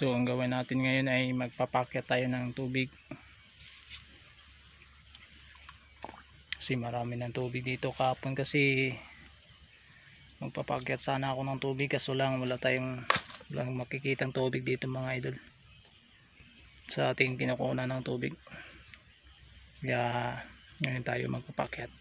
So ang gawin natin ngayon ay magpapakyat tayo ng tubig. Kasi marami ng tubig dito kahapon kasi magpapakyat sana ako ng tubig kaso lang wala tayong walang makikitang tubig dito mga idol. Sa ating kinukunan ng tubig. Kaya ngayon tayo magpapakyat.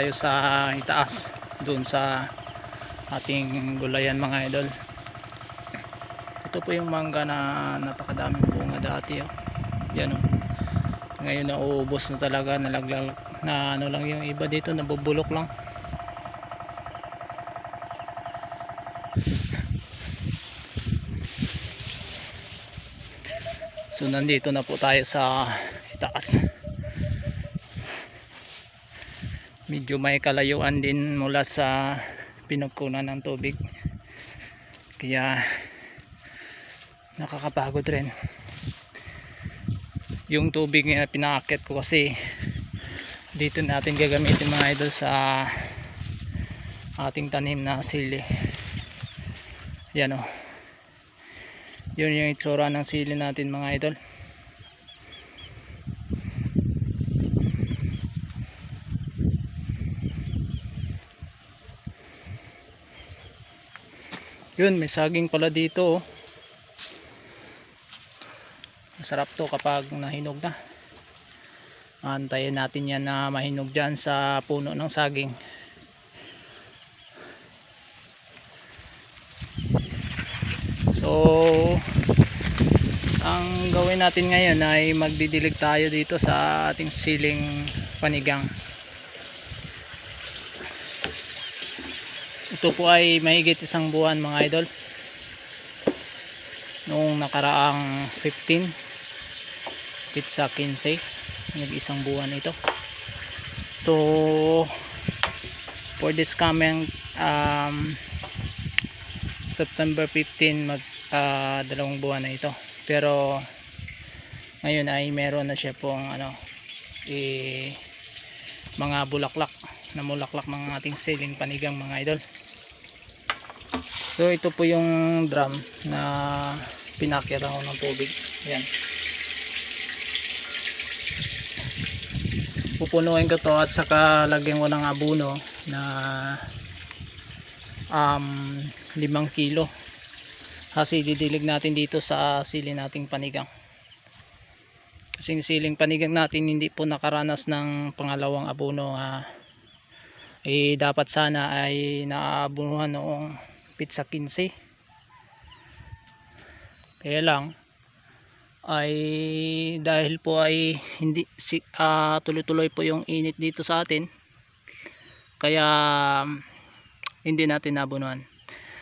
Tayo sa itaas doon sa ating gulayan mga idol ito po yung mangga na napakadaming bunga dati oh. yan oh. ngayon nauubos na talaga nalaglag na ano lang yung iba dito nabubulok lang so nandito na po tayo sa itaas medyo may kalayuan din mula sa pinagkunan ng tubig. Kaya nakakapagod rin. Yung tubig na pinakakit ko kasi dito natin gagamitin mga idol sa ating tanim na sili. Yan o yun yung itsura ng sili natin mga idol yun may saging pala dito oh. masarap to kapag nahinog na. Antayin natin yan na mahinog dyan sa puno ng saging. So ang gawin natin ngayon ay magdidilig tayo dito sa ating siling panigang ito po ay mahigit isang buwan mga idol. Noong nakaraang 15 pizza 15 nag isang buwan ito. So for this coming um, September 15 mag ah, dalawang buwan na ito. Pero ngayon ay meron na siya pong ano eh, mga bulaklak na mulaklak ng ating siling panigang mga idol so ito po yung drum na pinakira ko ng tubig. Yan pupunuin ko to at saka lagyan ko ng abuno na um, 5 kilo. Kasi didilig natin dito sa sili nating panigang. Kasi siling panigang natin hindi po nakaranas ng pangalawang abono ah, eh dapat sana ay naabunuhan noong pizza 15 kaya lang ay dahil po ay hindi si, ah, tuloy-tuloy po yung init dito sa atin kaya hindi natin nabunuhan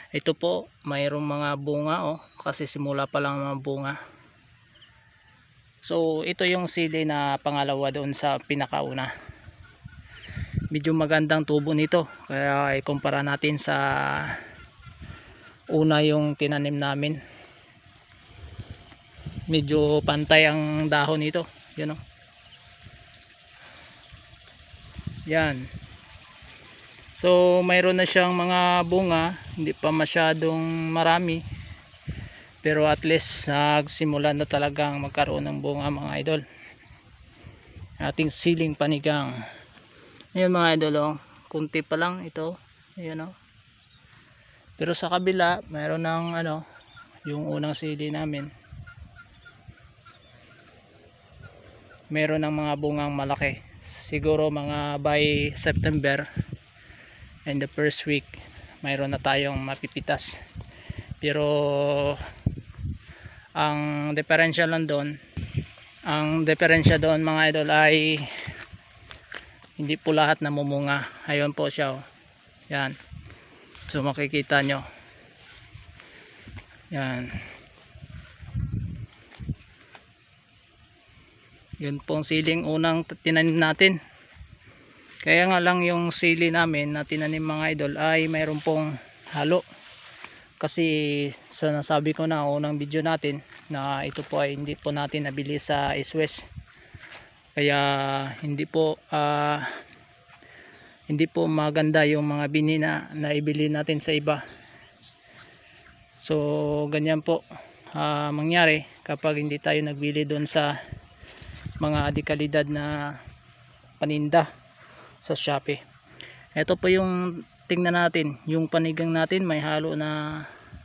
ito po mayroong mga bunga oh kasi simula pa lang mga bunga. So ito yung sili na pangalawa doon sa pinakauna. Medyo magandang tubo nito kaya ikumpara natin sa una yung tinanim namin medyo pantay ang dahon nito yan oh yan So mayroon na siyang mga bunga, hindi pa masyadong marami. Pero at least nagsimula na talagang magkaroon ng bunga mga idol. Ating siling panigang. Ayun mga idol oh, kunti pa lang ito. Ayun oh. Pero sa kabila, mayroon ng ano, yung unang sili namin. Meron ng mga bungang malaki. Siguro mga by September and the first week mayroon na tayong mapipitas pero ang diferensya lang doon ang diferensya doon mga idol ay hindi po lahat namumunga ayun po siya oh. yan so makikita nyo. Yan. Yun pong siling unang tinanim natin. Kaya nga lang yung sili namin na tinanim mga idol ay mayroon pong halo. Kasi sa nasabi ko na unang video natin na ito po ay hindi po natin nabili sa Iswes kaya hindi po ah, hindi po maganda yung mga bini na naibili natin sa iba so ganyan po ah, mangyari kapag hindi tayo nagbili doon sa mga adikalidad na paninda sa Shopee. Ito po yung tingnan natin, yung panigang natin may halo na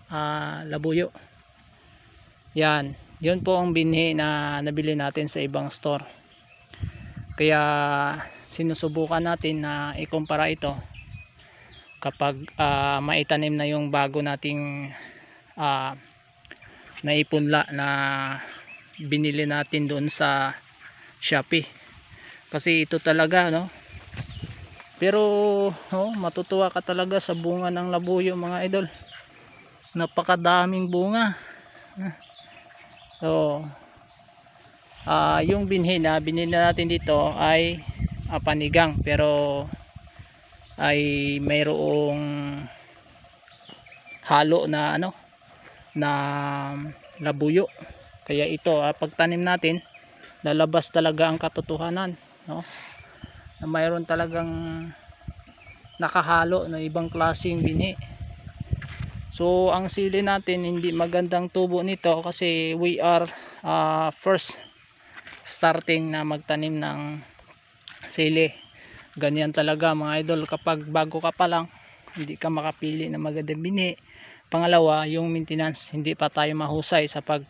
ah, labuyo. Yan, yun po ang binhi na nabili natin sa ibang store. Kaya sinusubukan natin na ikumpara ito kapag ah, maitanim na yung bago nating ah, naipunla na binili natin doon sa Shopee. Kasi ito talaga no, pero oh, matutuwa ka talaga sa bunga ng labuyo mga idol. Napakadaming bunga. So ah yung binhi na binili natin dito ay ah, panigang pero ay mayroong halo na ano na labuyo. Kaya ito ah, pagtanim natin lalabas talaga ang katotohanan no? Na mayroon talagang nakahalo na ibang klaseng binhi so ang sili natin hindi magandang tubo nito kasi we are uh, first starting na magtanim ng sili ganyan talaga mga idol. Kapag bago ka pa lang hindi ka makapili na magandang binhi pangalawa yung maintenance hindi pa tayo mahusay sa pag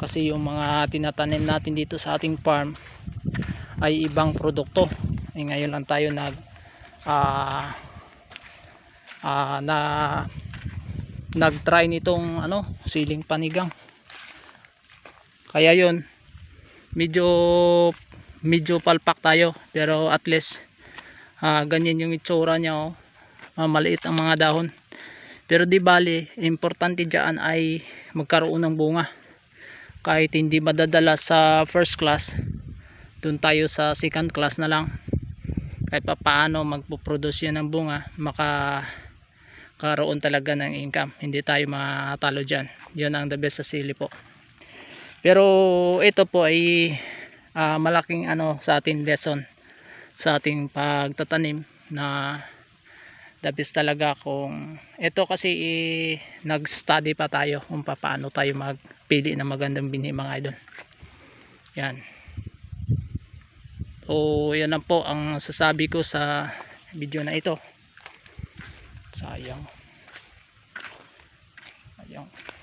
kasi yung mga tinatanim natin dito sa ating farm ay ibang produkto. Eh, ngayon lang tayo nag ah ah, na nag-try nitong ano, siling panigang. Kaya yun, medyo medyo palpak tayo pero at least ah, ganyan yung itsura niya oh. Ah, maliit ang mga dahon. Pero di bali, importante diyan ay magkaroon ng bunga. Kahit hindi madadala sa first class, doon tayo sa second class na lang. Kahit pa paano magpo-produce yan ng bunga, maka karoon talaga ng income. Hindi tayo matalo diyan. 'Yun ang the best sa sili po. Pero ito po ay ah, malaking ano sa ating lesson sa ating pagtatanim na the talaga kung ito kasi eh, nag-study pa tayo kung paano tayo magpili ng magandang binhi mga idol. Yan. So yan lang po ang sasabi ko sa video na ito. Sayang. Sayang.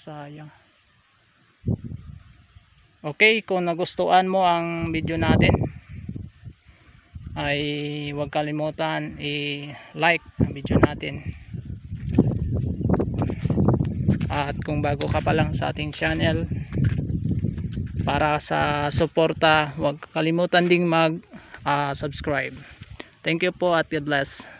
Pakasayang. Okay, kung nagustuhan mo ang video natin ay huwag kalimutan i-like ang video natin. At kung bago ka pa lang sa ating channel para sa suporta, huwag kalimutan ding mag ah, subscribe. Thank you po at God bless.